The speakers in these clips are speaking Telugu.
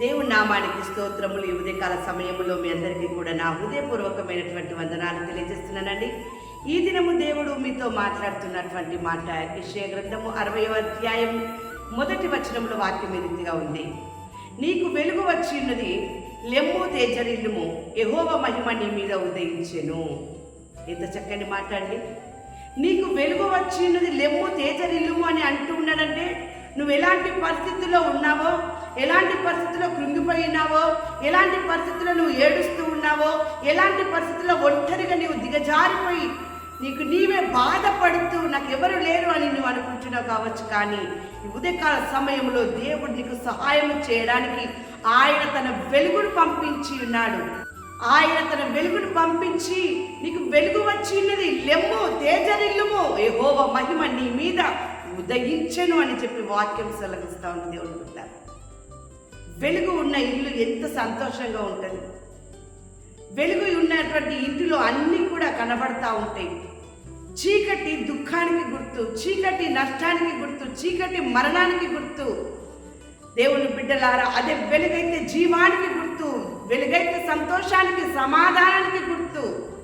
దేవుడి నామానికి స్తోత్రములు. ఈ ఉదయకాల సమయంలో మీ అందరికీ కూడా నా హృదయపూర్వకమైనటువంటి వందనాలు తెలియజేస్తున్నానండి. ఈ దినము దేవుడు మీతో మాట్లాడుతున్నటువంటి మాట విషయ గ్రంథము అరవయో అధ్యాయం మొదటి వచనంలో వాక్యం ఎదుగుగా ఉంది. నీకు వెలుగు వచ్చినది లెమ్ము తేజరిల్లుము ఎహోవ మహిమ నీ మీద ఉదయించెను. ఎంత చక్కని మాట అండి. నీకు వెలుగు వచ్చినది లెమ్ము తేజరిల్లుము అని అంటున్నాడంటే నువ్వు ఎలాంటి పరిస్థితుల్లో ఉన్నావో ఎలాంటి పరిస్థితుల్లో కృంగిపోయినావో ఎలాంటి పరిస్థితుల్లో నువ్వు ఏడుస్తూ ఉన్నావో ఎలాంటి పరిస్థితుల్లో ఒంటరిగా నీవు దిగజారిపోయి నీకు నీవే బాధపడుతూ నాకు ఎవరు లేరు అని నువ్వు అనుకుంటున్నావు కావచ్చు కానీ ఈ ఉదయకాల సమయంలో దేవుడు నీకు సహాయం చేయడానికి ఆయన తన వెలుగును పంపించి ఉన్నాడు. ఆయన తన వెలుగును పంపించి నీకు వెలుగు వచ్చినది లెమ్ము తేజరిల్లుము. ఏహోవ మహిమ నీ మీద ఉదయించెను అని చెప్పి వాక్యం సెలవిస్తూ ఉంది దేవుడు బిడ్డ వెలుగు ఉన్న ఇల్లు ఎంత సంతోషంగా ఉంటుంది. వెలుగు ఉన్నటువంటి ఇంటిలో అన్నీ కూడా కనబడతా ఉంటాయి. చీకటి దుఃఖానికి గుర్తు చీకటి నష్టానికి గుర్తు చీకటి మరణానికి గుర్తు. దేవుని బిడ్డలారా అదే వెలుగైతే జీవానికి గుర్తు వెలుగైతే సంతోషానికి సమాధానానికి గుర్తు.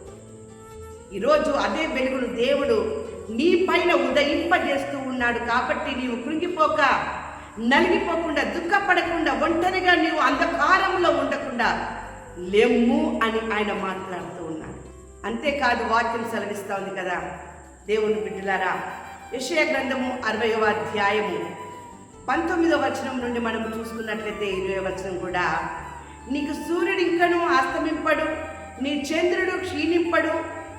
ఈరోజు అదే వెలుగును దేవుడు నీ పైన ఉదయింపజేస్తూ ఉన్నాడు కాబట్టి నీవు కృంగిపోక నలిగిపోకుండా దుఃఖపడకుండా ఒంటరిగా నీవు అంధకారంలో ఉండకుండా లెమ్ము అని ఆయన మాట్లాడుతూ ఉన్నాడు. అంతేకాదు వాక్యం సెలవిస్తూ ఉంది కదా. దేవుని బిడ్డలారా యెషయా గ్రంథము అరవయవ అధ్యాయము పంతొమ్మిదవ వచనం నుండి మనం చూసుకున్నట్లయితే ఇరవై వచనం కూడా నీకు సూర్యుడు ఇంకను ఆస్తమింపడు నీ చంద్రుడు క్షీణింపడు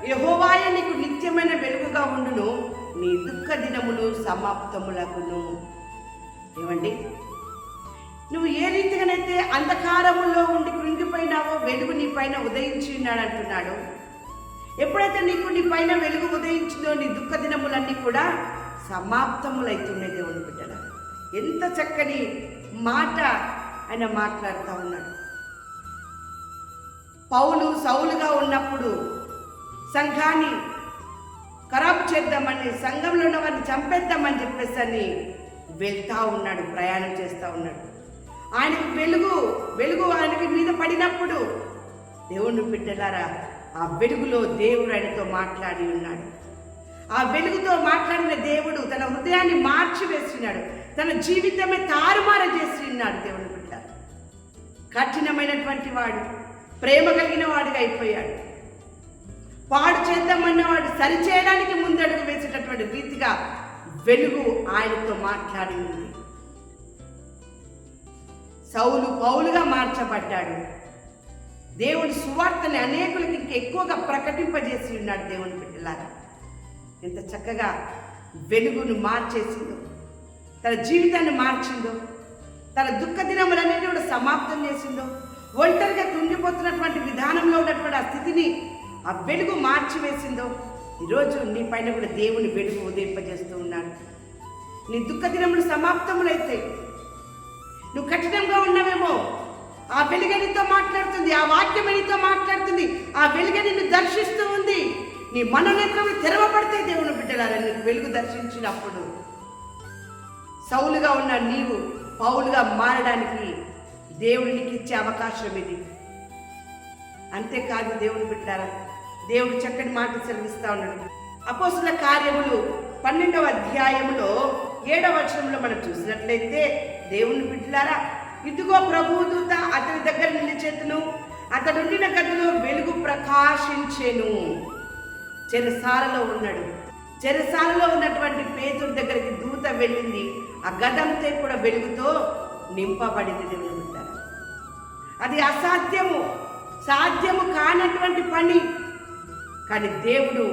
యహోవాయ నీకు నిత్యమైన వెలుగుగా ఉండును. నీ దుఃఖ దినములు సమాప్తములకును ఏమండి? నువ్వు ఏ రీతిగానైతే అంధకారములో ఉండి కృంగిపోయినావో వెలుగు నీ పైన ఉదయించి అంటున్నాడు ఎప్పుడైతే నీకు నీ పైన వెలుగు ఉదయించిందో నీ దుఃఖ దినములన్నీ కూడా సమాప్తములైతున్నాయి దేవుని బిడ్డల. ఎంత చక్కని మాట ఆయన మాట్లాడుతూ ఉన్నాడు. పౌలు సౌలుగా ఉన్నప్పుడు సంఘాన్ని ఖరాబ్ చేద్దామని సంఘంలో ఉన్న వారిని చంపేద్దామని చెప్పేసి అని వెళ్తా ఉన్నాడు ప్రయాణం చేస్తూ ఉన్నాడు. ఆయనకు వెలుగు వెలుగు ఆయనకి మీద పడినప్పుడు దేవుణ్ణి బిడ్డలారా ఆ వెలుగులో దేవుడు ఆయనతో మాట్లాడి ఉన్నాడు. ఆ వెలుగుతో మాట్లాడిన దేవుడు తన హృదయాన్ని మార్చి వేసినాడు తన జీవితమే తారుమార చేసి ఉన్నాడు దేవుని బిడ్డ. కఠినమైనటువంటి వాడు ప్రేమ కలిగిన వాడుగా అయిపోయాడు. పాడు చేద్దామన్నవాడు సరిచేయడానికి ముందడుగు వేసేటటువంటి రీతిగా వెలుగు ఆయనతో మాట్లాడి ఉంది. సౌలు పౌలుగా మార్చబడ్డాడు. దేవుడి సువార్తని అనేకులకి ఇంకా ఎక్కువగా ప్రకటింపజేసి ఉన్నాడు దేవుని బిడ్డలాగా ఎంత చక్కగా వెలుగును మార్చేసిందో తన జీవితాన్ని మార్చిందో తన దుఃఖ దినములన్నింటినీ కూడా సమాప్తం చేసిందో ఒంటరిగా కృంగిపోతున్నటువంటి విధానంలో ఉన్నటువంటి ఆ స్థితిని ఆ వెలుగు మార్చివేసిందో ఈరోజు నీ పైన కూడా దేవుని వెలుగు ఉదయింపజేస్తూ ఉన్నాడు. నీ దుఃఖ దినములు సమాప్తములైతే నువ్వు కఠినంగా ఉన్నావేమో. ఆ వెలుగ నీతో మాట్లాడుతుంది ఆ వాక్యం నీతో మాట్లాడుతుంది ఆ వెలుగ నిన్ను దర్శిస్తూ ఉంది. నీ మనోనేత్రములు తెరవబడితే దేవుని బిడ్డలారా నీకు వెలుగు దర్శించినప్పుడు సౌలుగా ఉన్న నీవు పౌలుగా మారడానికి దేవుడు నీకు ఇచ్చే అవకాశం ఇది. అంతేకాదు దేవుని బిడ్డారా దేవుడు చక్కని మాట సెలవిస్తా ఉన్నాడు. అపోసుల కార్యములు పన్నెండవ అధ్యాయంలో ఏడవ వచనంలో మనం చూసినట్లయితే దేవుని బిడ్డలారా ఇదిగో ప్రభువు దూత అతని దగ్గర నిలిచేతును అతడుండిన గదిలో వెలుగు ప్రకాశించెను. చెరసాలలో ఉన్నాడు. చెరసాలలో ఉన్నటువంటి పేతుడి దగ్గరికి దూత వెళ్ళింది. ఆ గదంతే కూడా వెలుగుతో నింపబడింది దేవుని అది అసాధ్యము. సాధ్యము కానటువంటి పని కానీ దేవుడు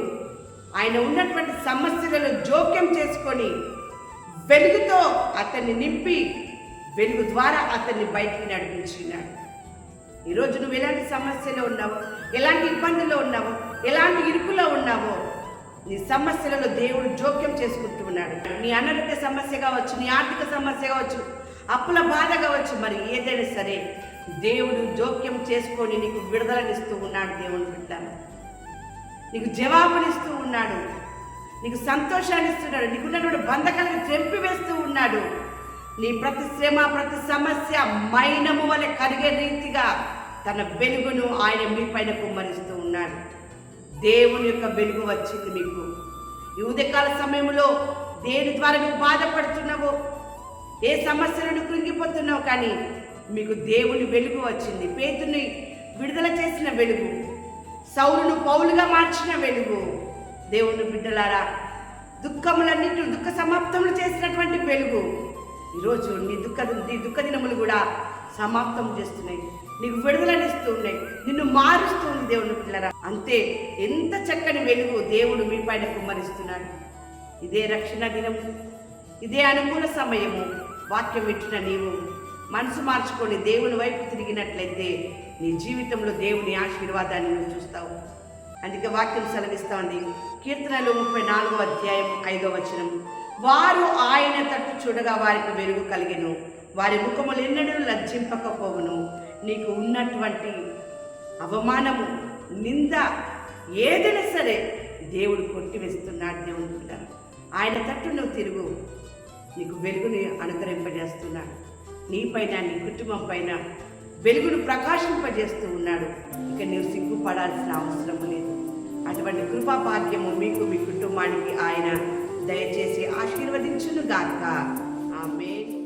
ఆయన ఉన్నటువంటి సమస్యలను జోక్యం చేసుకొని వెలుగుతో అతన్ని నింపి వెలుగు ద్వారా అతన్ని బయటికి నడిపించినాడు. ఈరోజు నువ్వు ఎలాంటి సమస్యలో ఉన్నావో ఎలాంటి ఇబ్బందుల్లో ఉన్నావో ఎలాంటి ఇరుకులో ఉన్నావో నీ సమస్యలలో దేవుడు జోక్యం చేసుకుంటూ ఉన్నాడు. నీ అనారోగ్య సమస్య కావచ్చు నీ ఆర్థిక సమస్య కావచ్చు అప్పుల బాధ కావచ్చు మరి ఏదైనా సరే దేవుడు జోక్యం చేసుకొని నీకు విడుదలనిస్తూ ఉన్నాడు దేవుని బిడ్డ. నీకు జవాబునిస్తూ ఉన్నాడు. నీకు సంతోషాన్ని ఇస్తున్నాడు నీకున్నటువంటి బంధకాలను చెంపివేస్తూ ఉన్నాడు. నీ ప్రతి శ్రమ ప్రతి సమస్య మైనము వలె కరిగే రీతిగా తన వెలుగును ఆయన మీ పైన కుమ్మరిస్తూ ఉన్నాడు. దేవుని యొక్క వెలుగు వచ్చింది మీకు. ఈ ఉదయకాల సమయంలో దేని ద్వారా నువ్వు బాధపడుతున్నావో ఏ సమస్యలను కృంగిపోతున్నావు కానీ మీకు దేవుని వెలుగు వచ్చింది. పేతుని విడుదల చేసిన వెలుగు. సౌరును పౌలుగా మార్చిన వెలుగు. దేవుని బిడ్డలారా దుఃఖములన్నిటి దుఃఖ సమాప్తములు చేసినటువంటి వెలుగు. ఈరోజు నీ దుఃఖ నీ దుఃఖ దినములు కూడా సమాప్తం చేస్తున్నాయి. నీకు విడుదలనిస్తూ ఉన్నాయి నిన్ను మారుస్తుంది దేవుని పిల్లరా అంతే ఎంత చక్కని వెలుగు దేవుడు మీ పైన కుమ్మరిస్తున్నాడు. ఇదే రక్షణ దినము. ఇదే అనుకూల సమయము. వాక్యం ఇచ్చిన నీవు మనసు మార్చుకొని దేవుని వైపు తిరిగినట్లయితే నీ జీవితంలో దేవుని ఆశీర్వాదాన్ని నువ్వు చూస్తావు. అందుకే వాక్యం సెలవిస్తోంది. కీర్తనలు ముప్పై నాలుగో అధ్యాయం ఐదో వచనం. వారు ఆయన తట్టు చూడగా వారికి వెలుగు కలిగెను. వారి ముఖములు ఎన్నడూ లజ్జింపకపోవును. నీకు ఉన్నటువంటి అవమానము నింద ఏదైనా సరే దేవుడు కొట్టివేస్తున్నాడు దేవుడు కూడా ఆయన తట్టు నువ్వు తిరుగు. నీకు వెలుగుని అనుగ్రహింపజేస్తున్నాడు. నీ పైన నీ కుటుంబం పైన వెలుగును ప్రకాశింపజేస్తూ ఉన్నాడు. ఇక నీవు సిగ్గుపడాల్సిన అవసరం లేదు. అటువంటి కృపాపాద్యము మీకు మీ కుటుంబానికి ఆయన దయచేసి ఆశీర్వదించును గాక ఆమె